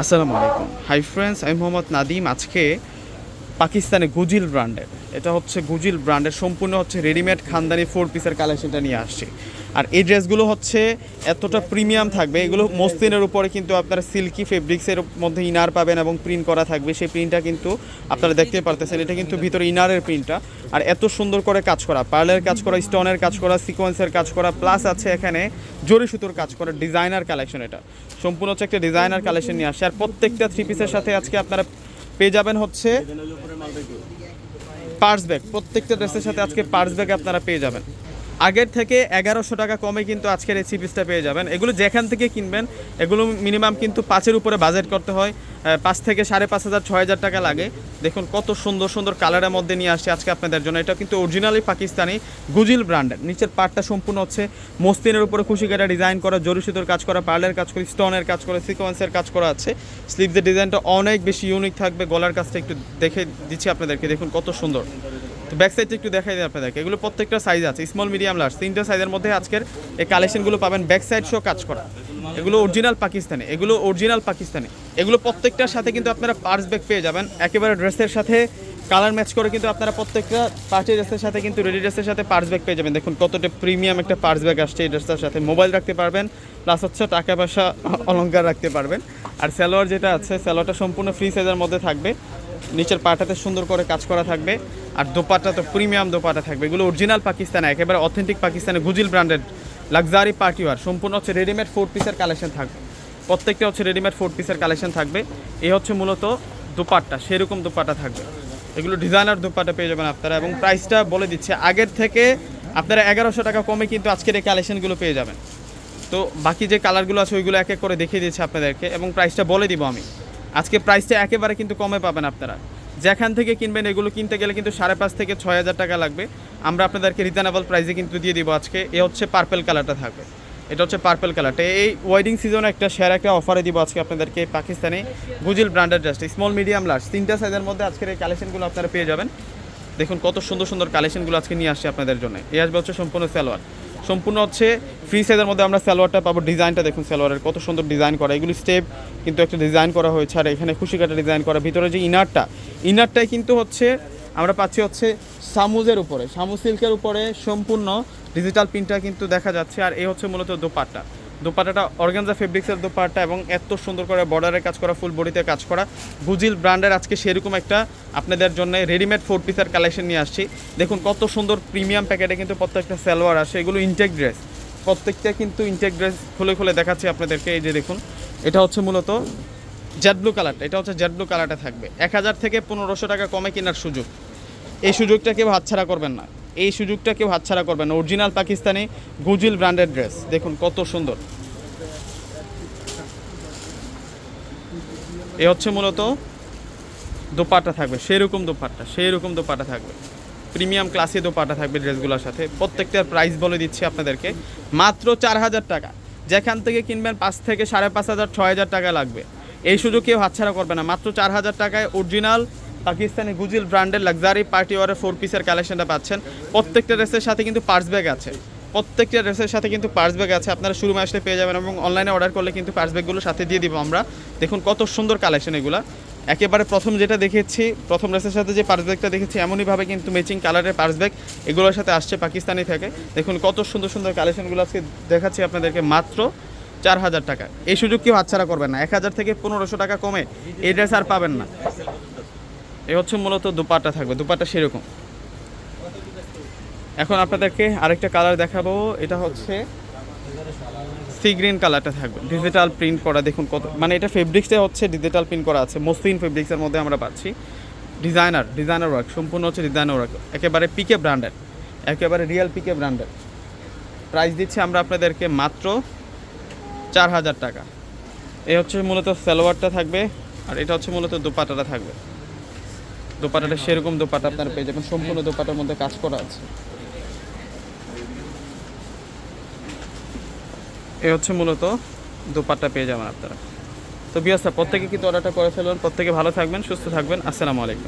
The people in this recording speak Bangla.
আসসালামু আলাইকুম। হাই ফ্রেন্ডস আমি মোহাম্মদ নাদিম আজকে পাকিস্তানে গুজিল ব্র্যান্ডের। এটা হচ্ছে গুজিল ব্র্যান্ডের, সম্পূর্ণ হচ্ছে রেডিমেড খানদানি ফোর পিসের কালেকশনটা নিয়ে আসছি। আর এই ড্রেসগুলো হচ্ছে এতটা প্রিমিয়াম থাকবে। এগুলো মসলিনের উপরে কিন্তু আপনারা সিল্কি ফেব্রিক্সের মধ্যে ইনার পাবেন এবং প্রিন্ট করা থাকবে। সেই প্রিন্টটা কিন্তু আপনারা দেখতে পারতেছেন, এটা কিন্তু ভিতরে ইনারের প্রিন্টটা। আর এত সুন্দর করে কাজ করা, পার্লের কাজ করা, স্টোনের কাজ করা, সিকোয়েন্সের কাজ করা, প্লাস আছে এখানে জরি সুতোর কাজ করা, ডিজাইনার কালেকশন এটা। সম্পূর্ণ হচ্ছে একটা ডিজাইনার কালেকশন নিয়ে আসছে। আর প্রত্যেকটা থ্রি পিসের সাথে আজকে আপনারা পেয়ে যাবেন হচ্ছে পার্স ব্যাগ প্রত্যেকটা ড্রেসের সাথে আজকে পার্স ব্যাগ আপনারা পেয়ে যাবেন। আগের থেকে এগারোশো টাকা কমে কিন্তু আজকের এই সিপিসটা পেয়ে যাবেন। এগুলো যেখান থেকে কিনবেন, এগুলো মিনিমাম কিন্তু পাঁচের উপরে বাজেট করতে হয়। পাঁচ থেকে সাড়ে পাঁচ হাজার, ছয় হাজার টাকা লাগে। দেখুন, কত সুন্দর সুন্দর কালারের মধ্যে নিয়ে আসছে আজকে আপনাদের জন্য। এটা কিন্তু অরিজিনালি পাকিস্তানি গুজিল ব্র্যান্ডের নিচের পার্টটা সম্পূর্ণ হচ্ছে মস্তিনের উপরে খুশি কাটা ডিজাইন করা, জরি সুতোর কাজ করা পার্লের কাজ করা স্টোনের কাজ করা সিকোয়েন্সের কাজ করা আছে। স্লিভসের ডিজাইনটা অনেক বেশি ইউনিক থাকবে। গলার কাজটা একটু দেখে দিচ্ছি আপনাদেরকে। দেখুন, কত সুন্দর। তো ব্যাক সাইডটা একটু দেখাই দিই আপনাদেরকে। এগুলো প্রত্যেকটা সাইজ আছে স্মল মিডিয়াম লার্জ তিনটা সাইজের মধ্যে আজকের এই কালেকশনগুলো পাবেন। ব্যাক সাইড শো কাজ করা। এগুলো অরিজিনাল পাকিস্তানি, এগুলো অরিজিনাল পাকিস্তানি। এগুলো প্রত্যেকটার সাথে কিন্তু আপনারা পার্স ব্যাগ পেয়ে যাবেন। একেবারে ড্রেসের সাথে কালার ম্যাচ করে কিন্তু আপনারা প্রত্যেকটা পার্টি ড্রেসের সাথে কিন্তু রেডি ড্রেসের সাথে পার্স ব্যাগ পেয়ে যাবেন। দেখুন কতটা প্রিমিয়াম একটা পার্স ব্যাগ আসছে এই ড্রেসটার সাথে। মোবাইল রাখতে পারবেন প্লাস হচ্ছে টাকা পয়সা অলংকার রাখতে পারবেন। আর স্যালোয়ার যেটা আছে স্যালোয়ারটা সম্পূর্ণ ফ্রি সাইজের মধ্যে থাকবে। নিচের পাটাতে সুন্দর করে কাজ করা থাকবে। আর দোপাটা তো প্রিমিয়াম দোপাটা থাকবে। এগুলো অরিজিনাল পাকিস্তানে, একেবারে অথেন্টিক পাকিস্তানে গুজিল ব্র্যান্ডেড লাক্সারি পার্টি ওয়ার সম্পূর্ণ হচ্ছে রেডিমেড ফোর পিসের কালেকশন থাকবে। প্রত্যেকটা হচ্ছে রেডিমেড ফোর পিসের কালেকশন থাকবে। এই হচ্ছে মূলত দোপাট্টা, সেরকম দোপাট্টা থাকবে। এগুলো ডিজাইনার দোপাট্টা পেয়ে যাবেন আপনারা এবং প্রাইসটা বলে দিচ্ছে, আগের থেকে আপনারা এগারোশো টাকা কমে কিন্তু আজকের এই কালেকশনগুলো পেয়ে যাবেন। তো বাকি যে কালারগুলো আছে ওইগুলো এক এক করে দেখিয়ে দিচ্ছি আপনাদেরকে এবং প্রাইসটা বলে দিব আমি। আজকে প্রাইসটা একেবারে কিন্তু কমে পাবেন আপনারা। যেখান থেকে কিনবেন, এগুলো কিনতে গেলে কিন্তু সাড়ে পাঁচ থেকে ছয় হাজার টাকা লাগবে। আমরা আপনাদেরকে রিজনেবল প্রাইসে কিন্তু দিয়ে দিব আজকে। এ হচ্ছে পার্পেল কালারটা থাকবে। এটা হচ্ছে পার্পেল কালারটা এই ওয়েডিং সিজনে একটা শেয়ার একটা অফারে দিব আজকে আপনাদেরকে পাকিস্তানি গুজিল ব্র্যান্ডেড ড্রেসটা স্মল মিডিয়াম লার্জ তিনটা সাইজের মধ্যে আজকের এই কালেকশনগুলো আপনারা পেয়ে যাবেন। দেখুন কত সুন্দর সুন্দর কালেকশনগুলো আজকে নিয়ে আসছে আপনাদের জন্য। এই আসবে হচ্ছে সম্পূর্ণ সালোয়ার। সম্পূর্ণ হচ্ছে ফ্রি সাইজের মধ্যে আমরা সালোয়ারটা পাবো, ডিজাইনটা দেখুন সালোয়ারের কত সুন্দর ডিজাইন করা, এগুলি স্টেপ কিন্তু একটা ডিজাইন করা হয়েছে। আর এখানে খুশি কাটা ডিজাইন করা, ভিতরে যে ইনারটা ইনারটাই কিন্তু হচ্ছে আমরা পাচ্ছি হচ্ছে সামুজের উপরে সামু সিল্কের উপরে সম্পূর্ণ ডিজিটাল প্রিন্টটা কিন্তু দেখা যাচ্ছে। আর এই হচ্ছে মূলত দোপাট্টা। দোপাট্টাটা অর্গানজা ফেব্রিক্সের দোপাট্টা এবং এত সুন্দর করে বর্ডারের কাজ করা, ফুল বডিতে কাজ করা। গুজিল ব্র্যান্ডের আজকে সেরকম একটা আপনাদের জন্য রেডিমেড ফোর পিসের কালেকশন নিয়ে আসছি। দেখুন কত সুন্দর প্রিমিয়াম প্যাকেটে কিন্তু প্রত্যেকটা সালোয়ার আসে, এগুলো ইনটেক ড্রেস প্রত্যেকটা কিন্তু ইনটেক ড্রেস খুলে খুলে দেখাচ্ছি আপনাদেরকে, এই যে দেখুন। এটা হচ্ছে মূলত জেড ব্লু কালারটা এটা হচ্ছে জেড ব্লু কালারটা থাকবে। এক হাজার থেকে পনেরোশো টাকা কমে কেনার সুযোগ। এই সুযোগটা কেউ হাতছাড়া করবেন না। এই সুযোগটা কেউ হাতছাড়া করবেন না। অরিজিনাল পাকিস্তানি গুজিল ব্র্যান্ডেড ড্রেস। দেখুন কত সুন্দর। এ হচ্ছে মূলত দোপাট্টা থাকবে। সেরকম দোপাট্টা সেই রকম দোপাট্টা থাকবে। প্রিমিয়াম ক্লাসে দোপাট্টা থাকবে ড্রেসগুলোর সাথে। প্রত্যেকটার প্রাইস বলে দিচ্ছি আপনাদেরকে। মাত্র চার হাজার টাকা। যেখান থেকে কিনবেন পাঁচ থেকে সাড়ে পাঁচ হাজার, ছয় হাজার টাকা লাগবে। এই সুযোগ কেউ হাতছাড়া করবে না। মাত্র চার হাজার টাকায় অরিজিনাল পাকিস্তানি গুজিল ব্র্যান্ডের লাক্সারি পার্টি ওয়ারের ফোর পিসের কালেকশনটা পাচ্ছেন। প্রত্যেকটা ড্রেসের সাথে কিন্তু পার্স ব্যাগ আছে। প্রত্যেকটা ড্রেসের সাথে কিন্তু পার্স ব্যাগ আছে। আপনারা শুরু আসলে পেয়ে যাবেন এবং অনলাইনে অর্ডার করলে কিন্তু পার্স ব্যাগগুলো সাথে দিয়ে দিব আমরা। দেখুন কত সুন্দর কালেকশন এগুলা। একেবারে প্রথম যেটা দেখেছি, প্রথম ড্রেসের সাথে যে পার্স ব্যাগটা দেখেছি, এমনইভাবে কিন্তু ম্যাচিং কালারের পার্স ব্যাগ এগুলোর সাথে আসছে পাকিস্তানি থেকে। দেখুন কত সুন্দর সুন্দর কালেকশনগুলো আজকে দেখাচ্ছি আপনাদেরকে মাত্র চার হাজার টাকা এই সুযোগ কেউ হাতছাড়া করবেন না। এক হাজার থেকে পনেরোশো টাকা কমে এই ড্রেস আর পাবেন না। এ হচ্ছে মূলত দুপাট্টা থাকবে। দুপাট্টা সেরকম। এখন আপনাদেরকে আরেকটা কালার দেখাবো। এটা হচ্ছে সি গ্রিন কালারটা থাকবে। ডিজিটাল প্রিন্ট করা, দেখুন কত মানে এটা ফেব্রিক্সে হচ্ছে ডিজিটাল প্রিন্ট করা আছে। মসলিন ফেব্রিক্সের মধ্যে আমরা পাচ্ছি। ডিজাইনার ডিজাইনার ওয়ার্ক সম্পূর্ণ হচ্ছে ডিজাইনার ওয়ার্ক একেবারে পিকে ব্র্যান্ডের একেবারে রিয়েল পিকে ব্র্যান্ডের প্রাইস দিচ্ছি আমরা আপনাদেরকে মাত্র চার হাজার টাকা। এই হচ্ছে মূলত সালোয়ারটা থাকবে, আর এটা হচ্ছে মূলত দোপাটাটা থাকবে। দোপাটাটা সেরকম দোপাটা আপনারা পেয়ে যাবেন। সম্পূর্ণ দোপাটার মধ্যে কাজ করা আছে। এ হচ্ছে মূলত দোপাট্টা পেয়ে যাবেন আপনারা। তো বিয়াসা প্রত্যেকে কিন্তু অর্ডারটা করে ফেলবেন প্রত্যেকে ভালো থাকবেন, সুস্থ থাকবেন। আসসালামু আলাইকুম।